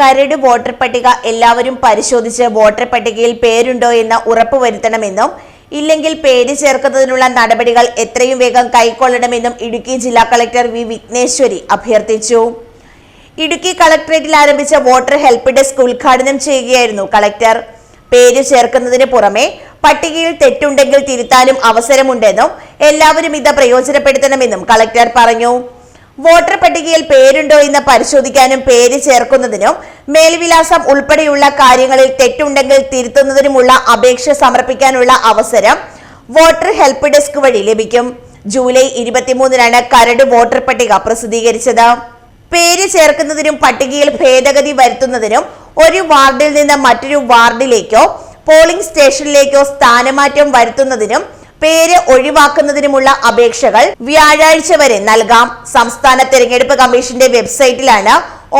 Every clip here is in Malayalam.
കരട് വോട്ടർ പട്ടിക എല്ലാവരും പരിശോധിച്ച് വോട്ടർ പട്ടികയിൽ പേരുണ്ടോ എന്ന് ഉറപ്പുവരുത്തണമെന്നും ഇല്ലെങ്കിൽ പേര് ചേർക്കുന്നതിനുള്ള നടപടികൾ എത്രയും വേഗം കൈക്കൊള്ളണമെന്നും ഇടുക്കി ജില്ലാ കളക്ടർ വി. വിഘ്നേശ്വരി അഭ്യർത്ഥിച്ചു. ഇടുക്കി കളക്ടറേറ്റിൽ ആരംഭിച്ച വോട്ടർ ഹെൽപ്പ് ഡെസ്ക് ഉദ്ഘാടനം ചെയ്യുകയായിരുന്നു കളക്ടർ. പേര് ചേർക്കുന്നതിന് പുറമെ പട്ടികയിൽ തെറ്റുണ്ടെങ്കിൽ തിരുത്താനും അവസരമുണ്ടെന്നും എല്ലാവരും ഇത് പ്രയോജനപ്പെടുത്തണമെന്നും കളക്ടർ പറഞ്ഞു. വോട്ടർ പട്ടികയിൽ പേരുണ്ടോ എന്ന് പരിശോധിക്കാനും പേര് ചേർക്കുന്നതിനും മേൽവിലാസം ഉൾപ്പെടെയുള്ള കാര്യങ്ങളിൽ തെറ്റുണ്ടെങ്കിൽ തിരുത്തുന്നതിനുമുള്ള അപേക്ഷ സമർപ്പിക്കാനുള്ള അവസരം വോട്ടർ ഹെൽപ്പ് ഡെസ്ക് വഴി ലഭിക്കും. ജൂലൈ ഇരുപത്തിമൂന്നിനാണ് കരട് വോട്ടർ പട്ടിക പ്രസിദ്ധീകരിച്ചത്. പേര് ചേർക്കുന്നതിനും പട്ടികയിൽ ഭേദഗതി വരുത്തുന്നതിനും ഒരു വാർഡിൽ നിന്ന് മറ്റൊരു വാർഡിലേക്കോ പോളിംഗ് സ്റ്റേഷനിലേക്കോ സ്ഥാനമാറ്റം വരുത്തുന്നതിനും പേര് ഒഴിവാക്കുന്നതിനുമുള്ള അപേക്ഷകൾ വ്യാഴാഴ്ച വരെ നൽകാം. സംസ്ഥാന തെരഞ്ഞെടുപ്പ് കമ്മീഷന്റെ വെബ്സൈറ്റിലാണ്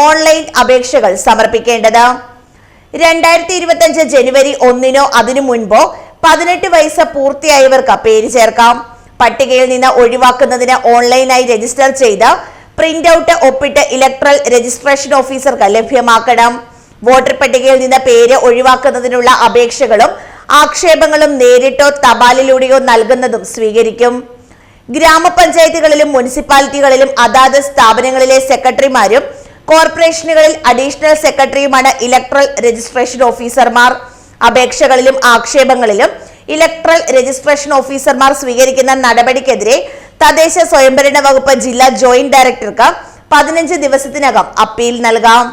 ഓൺലൈൻ അപേക്ഷകൾ സമർപ്പിക്കേണ്ടത്. രണ്ടായിരത്തി ഇരുപത്തി ജനുവരി ഒന്നിനോ അതിനു മുൻപോ പതിനെട്ട് വയസ്സ് പൂർത്തിയായവർക്ക് പേര് ചേർക്കാം. പട്ടികയിൽ നിന്ന് ഒഴിവാക്കുന്നതിന് ഓൺലൈനായി രജിസ്റ്റർ ചെയ്ത് പ്രിന്റ് ഔട്ട് ഒപ്പിട്ട് ഇലക്ട്രൽ രജിസ്ട്രേഷൻ ഓഫീസർക്ക് ലഭ്യമാക്കണം. വോട്ടർ പട്ടികയിൽ നിന്ന് പേര് ഒഴിവാക്കുന്നതിനുള്ള അപേക്ഷകളും ആക്ഷേപങ്ങളും നേരിട്ടോ തപാലിലൂടെയോ നൽകുന്നതും സ്വീകരിക്കും. ഗ്രാമപഞ്ചായത്തുകളിലും മുനിസിപ്പാലിറ്റികളിലും അതാത് സ്ഥാപനങ്ങളിലെ സെക്രട്ടറിമാരും കോർപ്പറേഷനുകളിൽ അഡീഷണൽ സെക്രട്ടറിയുമാണ് ഇലക്ട്രൽ രജിസ്ട്രേഷൻ ഓഫീസർമാർ. അപേക്ഷകളിലും ആക്ഷേപങ്ങളിലും ഇലക്ട്രൽ രജിസ്ട്രേഷൻ ഓഫീസർമാർ സ്വീകരിക്കുന്ന നടപടിക്കെതിരെ തദ്ദേശ സ്വയംഭരണ വകുപ്പ് ജില്ലാ ജോയിന്റ് ഡയറക്ടർക്ക് പതിനഞ്ച് ദിവസത്തിനകം അപ്പീൽ നൽകാം.